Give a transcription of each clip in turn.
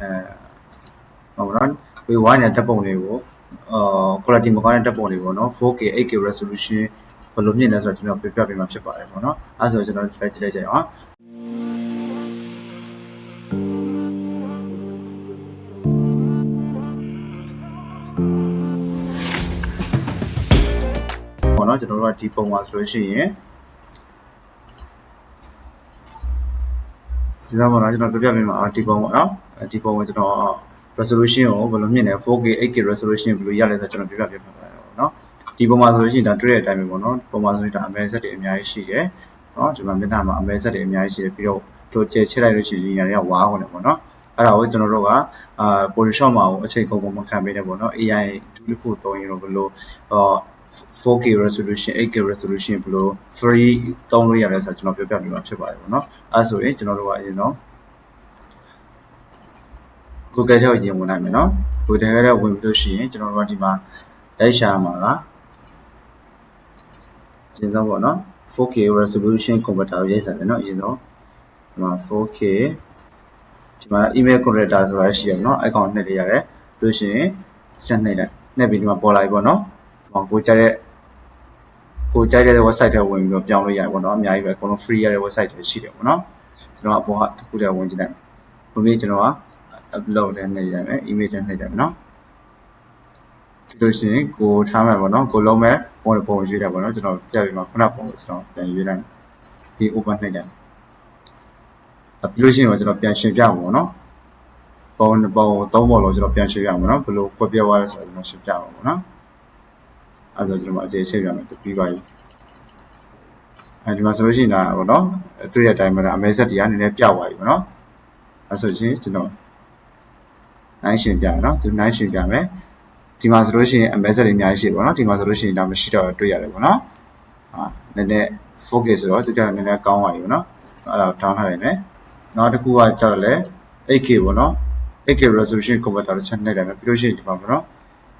အဲဟောပါတော့ဝေဝိုင်းတဲ့တပ်ပုံတွေကိုအာ quality မကောင်းတဲ့တပ်ပုံတွေပေါ့နော် 4K 8K resolution ဘယ်လိုမြင်လဲဆိုတော့ကျွန်တော်ပြပြပေးမှာဖြစ်ပါတယ်ပေါ့နော်အဲဆိုကျွန်တော်ကြည့်လိုက်ကြည့်လိုက်ကြအောင်ပေါ့နော်ကျွန်တော်တို့ကဒီပုံမှာဆိုလို့ရှိရင် စဉ်းစားပါတော့ကျွန်တော်ပြပြပေးမှာအာဒီပုံပေါ့နော်ဒီပုံကိုကျွန်တော် resolution ကိုဘယ်လိုမြင်လဲ 4K 8K resolution ဘယ်လိုရလဲဆိုတော့ကျွန်တော်ပြပြပေးမှာပါပေါ့နော်ဒီပုံမှာဆိုလို့ရှိရင်ဒါတွေ့တဲ့အတိုင်းပဲပေါ့နော်ပုံမှာဆိုရင်ဒါအမဲဆက်တွေအများကြီးရှိတယ်နော်ဒီမှာမျက်နှာမှာအမဲဆက်တွေအများကြီးရှိတယ်ပြီးတော့တို့ကျဲချက်လိုက်လို့ရှိရင်ဒီညာတွေကဝါးဝင်တယ်ပေါ့နော်အဲ့ဒါကိုကျွန်တော်တို့ကအာ Photoshop မှာအချိန်ကုန်ပုံမခံပေးနေပေါ့နော် AI ဒုတစ်ခုသုံးရင်တော့ဘယ်လိုအာ 4K resolution 8K resolution ဘယ်လို free သုံးလို့ရလဲဆိုတော့ကျွန်တော်ပြောပြပေးမှာဖြစ်ပါတယ်ပေါ့နော်အဲ့ဆိုရင်ကျွန်တော်တို့ကအရင်တော့ Google ထဲကိုရင်ဝင်နိုင်မယ်နော် Google ထဲကဝင်ပြီးလို့ရှိရင်ကျွန်တော်တို့ကဒီမှာလိုက်ရှာမှာကပြင်ဆုံးပေါ့နော် 4K resolution converter ကိုရိုက်စားတယ်နော်အရင်ဆုံးဒီမှာ 4K ဒီမှာ email converter ဆိုတာရှိရနော်အကောင့်နှိပ်လိုက်ရတယ်လို့ရှိရင်ဆက်နှိပ်လိုက်နှိပ်ပြီးဒီမှာပေါ်လာပြီပေါ့နော်ဟော ကိုကြတဲ့ကိုကြိုက်တဲ့ website ထဲဝင်ပြီးတော့ပြောင်းလို့ရတယ်ပေါ့နော်အများကြီးပဲအကုန်လုံး free ရတဲ့ website တွေရှိတယ်ပေါ့နော်ကျွန်တော်အပေါ်ကတစ်ခုတည်းဝင်ကြည့်လိုက်ဘုမေးကျွန်တော်က upload နဲ့နှိပ်ရမယ် email နဲ့နှိပ်ရမယ်နော်ဒီလိုရှိရင်ကိုထားမယ်ပေါ့နော်ကိုလုံးမဲ့ပုံပုံရွေးတယ်ပေါ့နော်ကျွန်တော်ပြပြီးမှခုနပုံကိုကျွန်တော်ပြန်ရွေးလိုက်ဒီ open နှိပ်တယ်ပြီးလို့ရှိရင်တော့ကျွန်တော်ပြန်ရှင်းပြမှာပေါ့နော်ပုံပုံသုံးပုံလုံးကျွန်တော်ပြန်ရှင်းပြမှာနော်ဘယ်လိုကွက်ပြသွားလဲဆိုတော့ကျွန်တော်ရှင်းပြမှာပေါ့နော် အဲ့ဒါကျွန်တော်အခြေချိန်ပြမယ်ပြီးပါပြီအဲဒီမှာဆိုလို့ရှိရင်ဒါပေါ့နော်တွေ့တဲ့အတိုင်းပဲအမဲဆက်တရားနည်းနည်းပြသွားပြီပေါ့နော်အဲဆိုရင်ကျွန်တော်နိုင်ရှင်ပြနော်သူနိုင်ရှင်ပြမယ်ဒီမှာဆိုလို့ရှိရင်အမဲဆက်တွေအများကြီးရှိတယ်ပေါ့နော်ဒီမှာဆိုလို့ရှိရင်ဒါမရှိတော့တွေ့ရတယ်ပေါ့နော်ဟာနည်းနည်း focus ဆိုတော့သူကနည်းနည်းကောင်းသွားပြီပေါ့နော်အဲ့ဒါ down ထားလိုက်မယ်နောက်တစ်ခုကကျတော့လေ 8K ပေါ့နော် 8K resolution converter တစ်ချက်နှိပ်လိုက်မယ်ပြီးလို့ရှိရင်ဒီမှာပေါ့နော်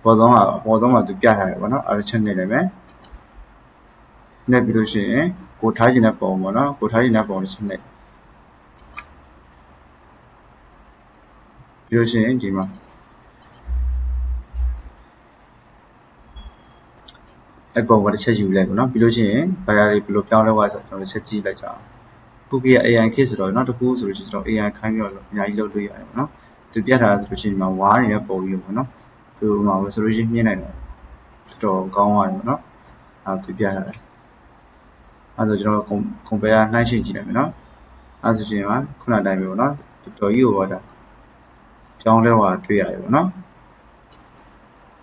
ပေါ်ဆုံးကပေါ်ဆုံးမှာသူပြထားတယ်ပေါ့နော်အဲ့ဒါချက်နှိပ်လိုက်မယ်နှိပ်ပြီးလို့ရှိရင်ကိုထားခြင်းတဲ့ပုံပေါ့နော်ကိုထားခြင်းတဲ့ပုံတစ်ချက်နှိပ်ပြီးလို့ရှိရင်ဒီမှာအဲ့ပုံကတစ်ချက်ယူလိုက်ပေါ့နော်ပြီးလို့ရှိရင်ဘာသာတွေဘယ်လိုပြောင်းလဲသွားဆိုတော့ကျွန်တော်တစ်ချက်ကြည့်လိုက်ကြအောင်ခုက AI ခေတ်ဆိုတော့နောက်တစ်ခုဆိုလို့ရှိရင်ကျွန်တော် AI ခိုင်းပြီးတော့အများကြီးလုပ်လို့ရတယ်ပေါ့နော်သူပြထားတာဆိုလို့ရှိရင်ဒီမှာဝါးနေတဲ့ပုံကြီးပေါ့နော် သူမှာ resolution မြင်နိုင်တယ်တော်တော်ကောင်းသွားတယ်ပေါ့နော်အဲသူပြထားတယ်အဲဆိုကျွန်တော် compare နှိုင်းယှဉ်ကြည့်လိုက်မယ်နော်အဲဆိုရှင်ကခုနတိုင်းပဲပေါ့နော်တော်တော်ကြီးဟိုတာကြောင်းလဲဟိုတွေ့ရတယ်ပေါ့နော်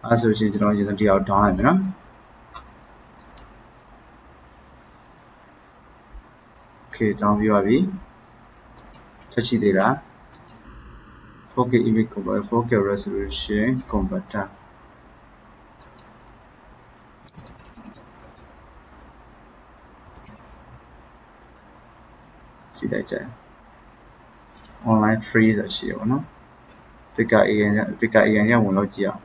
အဲဆိုရှင်ကျွန်တော်ရင်တရား down လိုက်မယ်နော် okay down ပြပါပြီချက်ချိသေးလား 4K image converter 4K resolution converter ကြည့်လိုက်ကြ online free ဆိုရှိရပါတော့ Pika AN Pika AN ရဝင်လို့ကြည့်အောင်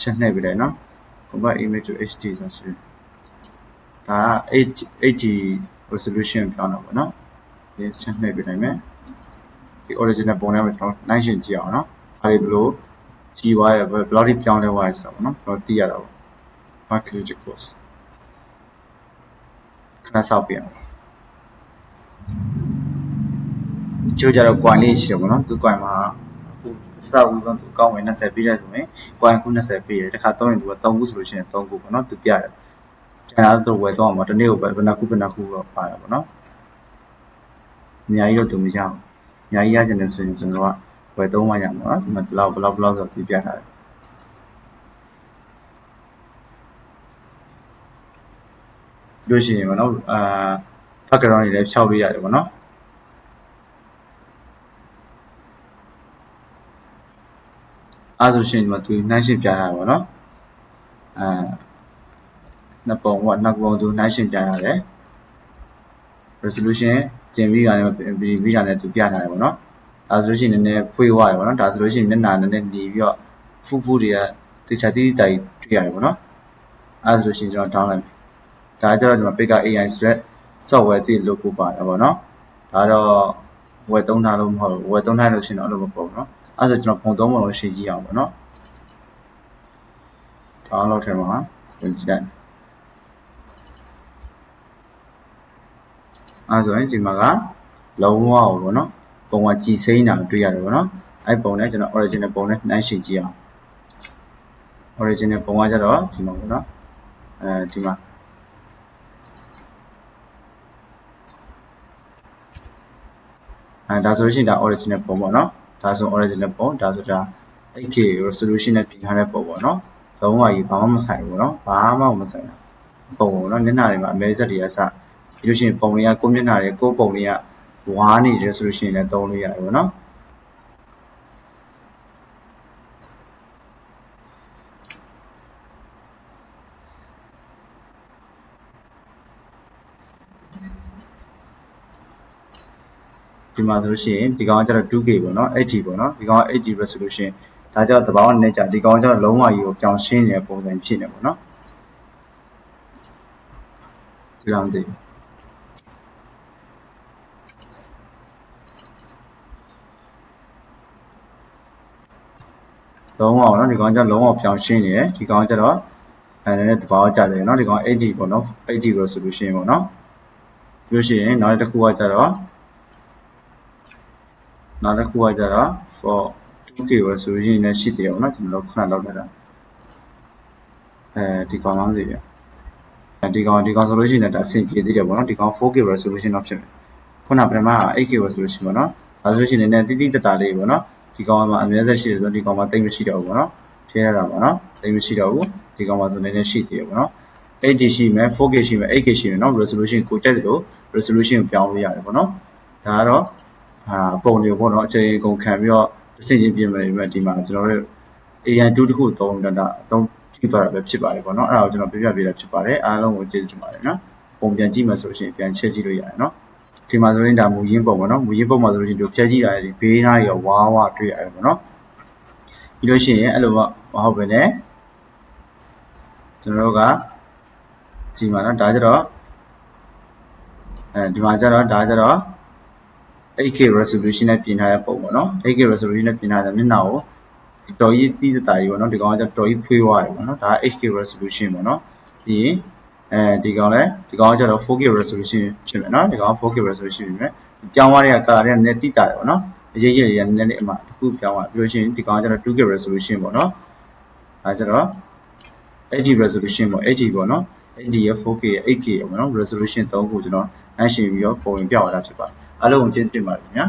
ဆက်နှိပ်ပြလိုက်နော် convert image to HD ဆိုရှိဒါက HD resolution ပြောင်းတော့ဗောနော်ဒီဆက်နှိပ်ပြလိုက်မယ် ဒီ original ပုံထဲမှာကျွန်တော်နိုင်ရှင်ကြည့်အောင်နော်ဒါတွေဘလို့ကြီးသွားရဘယ်လောက်ထိပြောင်းလဲသွားရဆိုတော့ဗောနော်ကျွန်တော်သိရတာဗော market course ခဏဆောက်ပြအောင်ချိုးကြတော့ coin လေးရှိတယ်ဗောနော်သူ coin မှာအခုစစဦးဆုံးသူကောင်းဝင်20ပေးတယ်ဆိုရင် coin ခု20ပေးတယ်တခါသုံးရင်သူက3ခုဆိုလို့ရှိရင်3ခုဗောနော်သူပြတယ်ကျန်တာတော့ဝယ်သွားမှာတနေ့ကိုဘယ်နှခုဘယ်နှခုတော့ပါတယ်ဗောနော်အများကြီးတော့သူမရအော င်အများကြီးရချင်တယ်ဆိုရင်ကျွန်တော်ကဝယ်သုံးမှရမှာနော်ဒီမှာဘလောက်ဘလောက်ဘလောက်ဆိုသူပြထားတယ်လို့ရှိရင်ဗောနော်အာ background တွေလည်းဖြောက်လို့ရတယ်ဗောနော်အဲဆိုရှင်ဒီမှာသူနှိုင်းရှင်းပြတာဗောနော်အာနှစ်ပုံကနှစ်ပုံသူနှိုင်းရှင်းပြရတယ် resolution ပြင်ပြီးရတယ်ပြီးပြီးရတယ်သူပြထားတယ်ဗောနော်ဒါဆိုလို့ရှိရင်နည်းနည်းဖွေးသွားတယ်ဗောနော်ဒါဆိုလို့ရှိရင်မျက်နှာနည်းနည်းหนีပြီးတော့ဖူးဖူးတွေကတေချာတိတိတိုင်တွေ့ရတယ်ဗောနော်အဲဆိုလို့ရှိရင်ကျွန်တော် down လိုက်ဒါကြတော့ဒီမှာ Pika AI ဆိုတဲ့ software တိလို့ပို့ပါတယ်ဗောနော်ဒါတော့ဝယ်သုံးထားလို့မဟုတ်ဘူးဝယ်သုံးထားလို့ရှိရင်တော့အဲ့လိုမပေါ့နော်အဲ့ဒါဆိုကျွန်တော်ပုံသုံးပုံလုံးရှင်းကြည့်အောင်ပေါ့နော်ထောင်းလောက်ထဲမှာဝင်ကြည့်လိုက် အဲဆိုရင်ဒီမှာကလုံးဝပေါ့နော်ပုံကကြည်စိမ့်တာတွေ့ရတယ်ပေါ့နော်အဲ့ပုံနဲ့ကျွန်တော် original ပုံနဲ့နှိုင်းယှဉ်ကြည့်အောင် original ပုံကကျတော့ဒီမှာပေါ့နော်အဲဒီမှာအဲဒါဆိုရှင်ဒါ original ပုံပေါ့နော်ဒါဆို original ပုံဒါဆိုဒါ 8K resolution နဲ့ပြင်ထားတဲ့ပုံပေါ့နော်လုံးဝကြီးဘာမှမဆိုင်ဘူးပေါ့နော်ဘာမှမဆိုင်တာပုံပေါ့နော်မျက်နှာတွေမှာအမဲချက်တွေကစ ပြီးလို့ရှိရင်ပုံတွေကကိုမျက်နှာတွေကိုပုံတွေကဝါးနေတယ်ဆိုလို့ရှိရင်လည်းသုံးလို့ရတယ်ပေါ့နော်ဒီမှာဆိုလို့ရှိရင်ဒီကောင်ကကျတော့ 2K ပေါ့နော် 8G ပေါ့နော်ဒီကောင်က 8G resolution ဒါကျတော့သဘာဝနဲ့ကြာဒီကောင်ကကျတော့လုံးဝကြီးကိုပြောင်းရှင်းနေတဲ့ပုံစံဖြစ်နေပေါ့နော်ဒီလောက်မသိ လုံးဝပေါ့နော်ဒီကောင်ကကျတော့လုံးဝပြောင်းရှင်းနေတယ်ဒီကောင်ကကျတော့အဲလည်းသဘာဝကျတယ်နော်ဒီကောင် 8G ပေါ့နော် 8G resolution ပေါ့နော်ပြီးလို့ရှိရင်နောက်တစ်ခုကကျတော့နောက်တစ်ခုကကြတော့ for 2k ပဲဆိုရင်လည်းရှိတယ်ပေါ့နော်ကျွန်တော်တို့ခုနလောက်ထားတာအဲဒီကောင်လားမသိဘူးအဲဒီကောင်ဒီကောင်ဆိုလို့ရှိရင်လည်းဒါအဆင်ပြေသေးတယ်ပေါ့နော်ဒီကောင် 4k resolution တော့ဖြစ်မယ်ခုနပထမက 8k resolution ပေါ့နော်ဒါဆိုလို့ရှိရင်လည်းတိတိတတ်တာလေးပေါ့နော် ဒီကောင်မှာအများဆက်ရှိတယ်ဆိုတော့ဒီကောင်မှာတိတ်မရှိတော့ဘူးပေါ့နော်ဖြင်းရတာပေါ့နော်တိတ်မရှိတော့ဘူးဒီကောင်မှာဆိုနေနေရှိသေးတယ်ပေါ့နော် 8K ရှိမယ် 4K ရှိမယ် 8K ရှိမယ်နော် resolution ကိုကြိုက်တယ်လို့ resolution ကိုပြောင်းလို့ရတယ်ပေါ့နော်ဒါကတော့အာပုံတွေပေါ့နော်အချိန်ကုန်ခံပြီးတော့တစ်ချိန်ချင်းပြင်မယ်ဒီမှာဒီမှာကျွန်တော်တို့ AI 2တခုသုံးတော့အသုံးပြုသွားတာပဲဖြစ်ပါတယ်ပေါ့နော်အဲ့ဒါကိုကျွန်တော်ပြပြပေးတာဖြစ်ပါတယ်အားလုံးကိုကျေးဇူးတင်ပါတယ်နော်ပုံပြန်ကြည့်မှဆိုလို့ရှိရင်ပြန်ချက်ကြည့်လို့ရတယ်နော် ဒီမှာဆိုရင်ဒါမူရင်းပုံပေါ့နော်မူရင်းပုံမှာဆိုလို့ရှိရင်တို့ဖြတ်ကြည့်တာဒီဘေးနားရောဝါးဝါတွေ့ရတယ်ပေါ့နော်ပြီးလို့ရှိရင်အဲ့လိုမဟုတ်ပဲねကျွန်တော်တို့ကဒီမှာနော်ဒါကြတော့အဲဒီမှာကြတော့ဒါကြတော့ 8K resolution နဲ့ပြင်ထားတဲ့ပုံပေါ့နော် 8K resolution နဲ့ပြင်ထားတဲ့မျက်နှာကိုတော်ကြီးတိတတာကြီးပေါ့နော်ဒီကောင်ကကျတော်ကြီးဖွေးသွားတယ်ပေါ့နော်ဒါက 8K resolution ပေါ့နော်ပြီးရင် အဲဒီကောင်လည်းဒီကောင်ကကျတော့ 4K resolution ဖြစ်မယ်နော်ဒီကောင်က 4K resolution ဖြစ်မယ်ပြောင်းသွားတဲ့ကာတွေကလည်းတိတာတယ်ပေါ့နော်အရေးကြီးရနည်းနည်းအမှတစ်ခုပြောင်းသွားပြီးလို့ရှိရင်ဒီကောင်ကကျတော့ 2K resolution ပေါ့နော်ဒါကျတော့ HD resolution ပေါ့ HD ပေါ့နော် HD ရ 4K ရ 8K ရပေါ့နော် resolution 3ခုကျွန်တော်နှိုင်းယှဉ်ပြီးတော့ပုံရင်ပြသွားတာဖြစ်ပါတယ်အားလုံးကိုကျေးဇူးတင်ပါတယ်ခင်ဗျာ